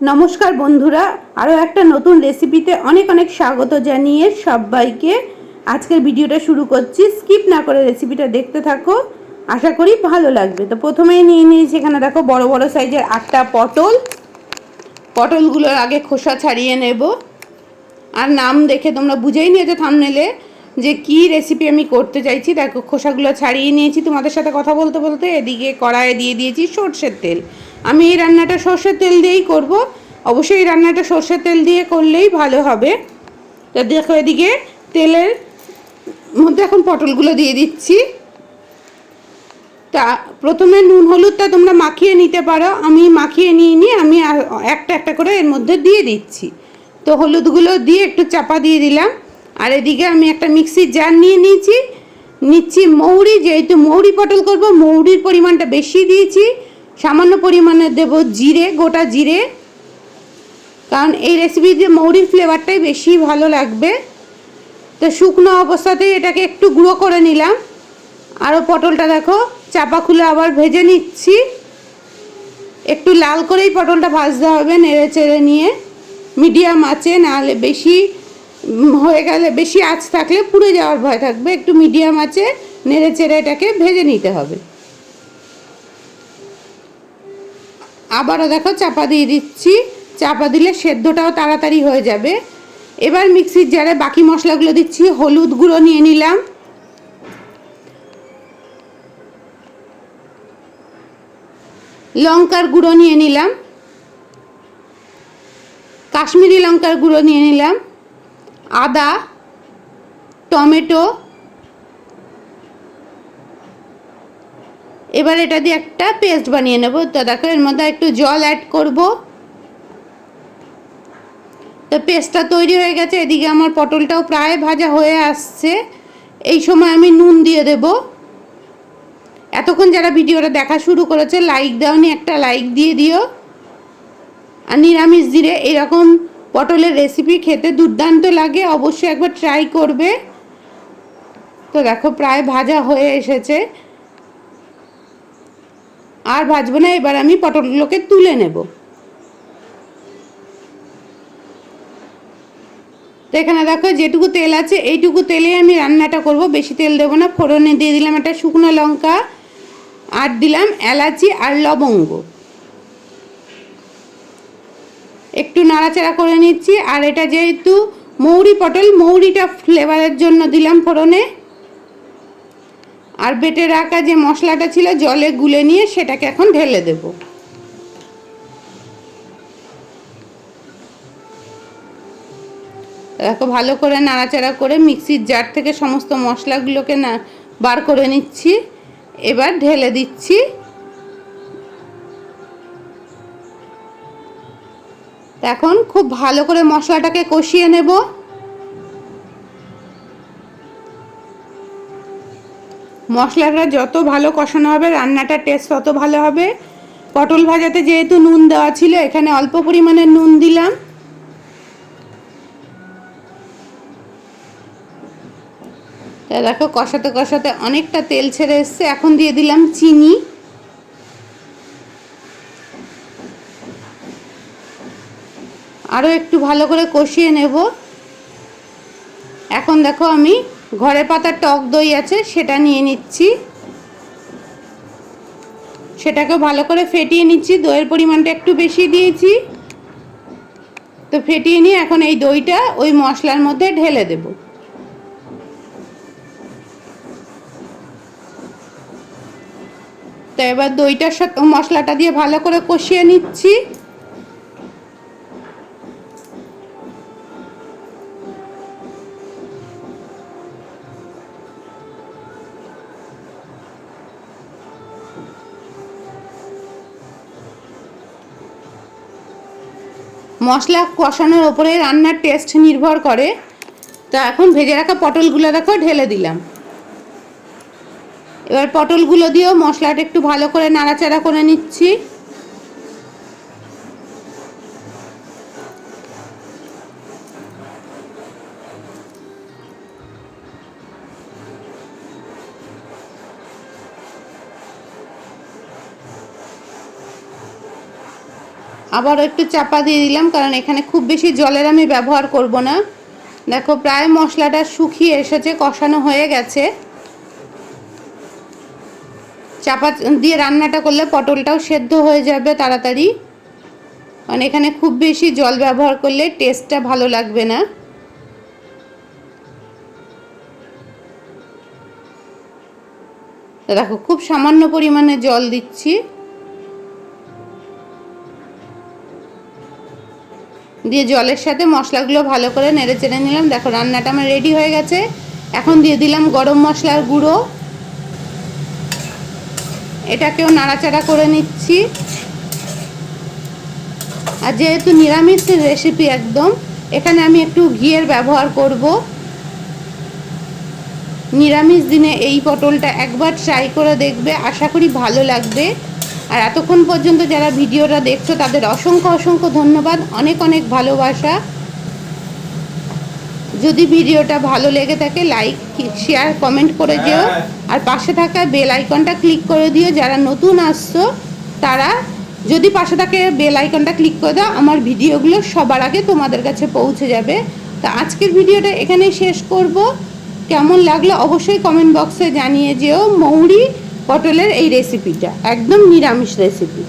নমস্কার বন্ধুরা আরও একটা নতুন রেসিপিতে অনেক অনেক স্বাগত জানিয়ে সবাইকে আজকের ভিডিওটা শুরু করছি। স্কিপ না করে রেসিপিটা দেখতে থাকো, আশা করি ভালো লাগবে। তো প্রথমেই নিয়ে নিয়েছি এখানে দেখো বড় বড় সাইজের আটটা পটল। পটলগুলোর আগে খোসা ছাড়িয়ে নেব। আর নাম দেখে তোমরা বুঝেই নিয়েছো থামনেলে যে কি রেসিপি আমি করতে চাইছি। দেখো, খোসাগুলো ছাড়িয়ে নিয়েছি তোমাদের সাথে কথা বলতে বলতে। এদিকে কড়াইয়ে দিয়ে দিয়েছি সর্ষের তেল। আমি এই রান্নাটা সর্ষের তেল দিয়েই করব। অবশ্যই এই রান্নাটা সর্ষের তেল দিয়ে করলেই ভালো হবে। তা দেখো এদিকে তেলের মধ্যে এখন পটলগুলো দিয়ে দিচ্ছি। তা প্রথমে নুন হলুদটা তোমরা মাখিয়ে নিতে পারো। আমি মাখিয়ে নিয়ে নিয়ে আমি একটা একটা করে এর মধ্যে দিয়ে দিচ্ছি। তো হলুদগুলো দিয়ে একটু চাপা দিয়ে দিলাম। আর এদিকে আমি একটা মিক্সির জার নিয়ে নিয়েছি। নিচ্ছি মৌরি, যেহেতু মৌরি পটল করব, মৌরির পরিমাণটা বেশি দিয়েছি। সামান্য পরিমাণে দেব জিরে, গোটা জিরে। কারণ এই রেসিপিতে মৌরির ফ্লেভারটাই বেশি ভালো লাগবে। তো শুকনো অবস্থাতেই এটাকে একটু গুঁড়ো করে নিলাম। আরও পটলটা দেখো, চাপা খুলে আবার ভেজে নিচ্ছি। একটু লাল করেই পটলটা ভাজতে হবে নেড়ে চেড়ে নিয়ে। মিডিয়াম আঁচে নাহলে বেশি হয়ে গেলে, বেশি আঁচ থাকলে পুড়ে যাওয়ার ভয় থাকবে। একটু মিডিয়াম আঁচে নেড়ে চেড়ে এটাকে ভেজে নিতে হবে। আবারও দেখো চাপা দিয়ে দিচ্ছি। চাপা দিলে সেদ্ধটাও তাড়াতাড়ি হয়ে যাবে। এবার মিক্সির জারে বাকি মশলাগুলো দিচ্ছি, হলুদ গুঁড়ো নিয়ে নিলাম। লঙ্কার গুঁড়ো নিয়ে নিলাম। কাশ্মীরি লঙ্কার গুঁড়ো নিয়ে নিলাম। আদা, টমেটো এবার এটা দিয়ে একটা পেস্ট বানিয়ে নেব। তো দেখো, এর মধ্যে একটু জল অ্যাড করব। তো পেস্টটা তৈরি হয়ে গেছে। এদিকে আমার পটলটাও প্রায় ভাজা হয়ে আসছে। এই সময় আমি নুন দিয়ে দেব। এতক্ষণ যারা ভিডিওটা দেখা শুরু করেছে লাইক দাওনি, একটা লাইক দিয়ে দিও। আর নিরামিষ দিলে এরকম পটলের রেসিপি খেতে দুর্দান্ত লাগে, অবশ্যই একবার ট্রাই করবে। তো দেখো, প্রায় ভাজা হয়ে এসেছে। আর ভাজবো না, এবার আমি পটলগুলোকে তুলে নেব। তো এখানে দেখো, যেটুকু তেল আছে, এইটুকু তেলে আমি রান্নাটা করব। বেশি তেল দেবো না, ফোড়নে দিয়ে দিলাম একটা শুকনো লঙ্কা, আর দিলাম এলাচি আর লবঙ্গ। একটু নাড়াচাড়া করে নিচ্ছি, আর এটা যেহেতু মৌরি পটল, মৌরিটা ফ্লেভারের জন্য দিলাম ফোড়নে। আর বেটে রাখা যে মশলাটা ছিল, জলে গুলে নিয়ে সেটাকে এখন ঢেলে দেব। দেখো, ভালো করে নাড়াচাড়া করে মিক্সির জার থেকে সমস্ত মশলাগুলোকে না বার করে নিচ্ছি। এবার ঢেলে দিচ্ছি। এখন খুব ভালো করে মশলাটাকে কষিয়ে নেব। মশলাটা যত ভালো কষানো হবে রান্নাটার টেস্ট তত ভালো হবে। পটল ভাজাতে যেহেতু নুন দেওয়া ছিল, এখানে অল্প পরিমাণে নুন দিলাম। দেখো, কষাতে কষাতে অনেকটা তেল ছেড়ে এসছে। এখন দিয়ে দিলাম চিনি। আরও একটু ভালো করে কষিয়ে নেব। এখন দেখো আমি ঘরে পাতা টক দই আছে, সেটা নিয়ে নিচ্ছি। সেটাকে ভালো করে ফেটিয়ে নিচ্ছি, দইয়ের পরিমাণটা একটু বেশি দিয়েছি। তো ফেটিয়ে নিয়ে এখন এই দইটা ওই মশলার মধ্যে ঢেলে দেব। তো এবার দইটার সাথে মশলাটা দিয়ে ভালো করে কষিয়ে নিচ্ছি। মশলা কষানোর ওপরে রান্নার টেস্ট নির্ভর করে। তা এখন ভেজে রাখা পটলগুলো দেখো, ঢেলে দিলাম। এবার পটলগুলো দিয়েও মশলাটা একটু ভালো করে নাড়াচাড়া করে নিচ্ছি। আবার একটু চাপা দিয়ে দিলাম, কারণ এখানে খুব বেশি জলের আমি ব্যবহার করব না। দেখো, প্রায় মশলাটা শুকিয়ে এসেছে, কষানো হয়ে গেছে। চাপা দিয়ে রান্নাটা করলে পটলটাও সেদ্ধ হয়ে যাবে তাড়াতাড়ি। কারণ এখানে খুব বেশি জল ব্যবহার করলে টেস্টটা ভালো লাগবে না। দেখো, খুব সামান্য পরিমাণে জল দিচ্ছি। দিয়ে জলের সাথে মশলাগুলো ভালো করে নেড়ে চেড়ে নিলাম। দেখো, রান্নাটা আমার রেডি হয়ে গেছে। এখন দিয়ে দিলাম গরম মশলার গুঁড়ো। এটাকেও নাড়াচাড়া করে নিচ্ছি। আর যেহেতু নিরামিষ রেসিপি একদম, এখানে আমি একটু ঘিয়ের ব্যবহার করব। নিরামিষ দিনে এই পটলটা একবার ট্রাই করে দেখবে। আশা করি ভালো লাগবে। আর এতক্ষণ পর্যন্ত যারা ভিডিওটা দেখছ তাদের অসংখ্য অসংখ্য ধন্যবাদ। অনেক অনেক ভালোবাসা। যদি ভিডিওটা ভালো লেগে থাকে লাইক শেয়ার কমেন্ট করে দিও আর পাশে থাকা বেল আইকনটা ক্লিক করে দিও। যারা নতুন আসছো তারা যদি পাশে থাকে বেল আইকনটা ক্লিক করে দাও আমার ভিডিওগুলো সবার আগে তোমাদের কাছে পৌঁছে যাবে। তা আজকের ভিডিওটা এখানেই শেষ করব। কেমন লাগল অবশ্যই কমেন্ট বক্সে জানিয়ে যেও। মৌরি পটলের এই রেসিপিটা একদম নিরামিষ রেসিপি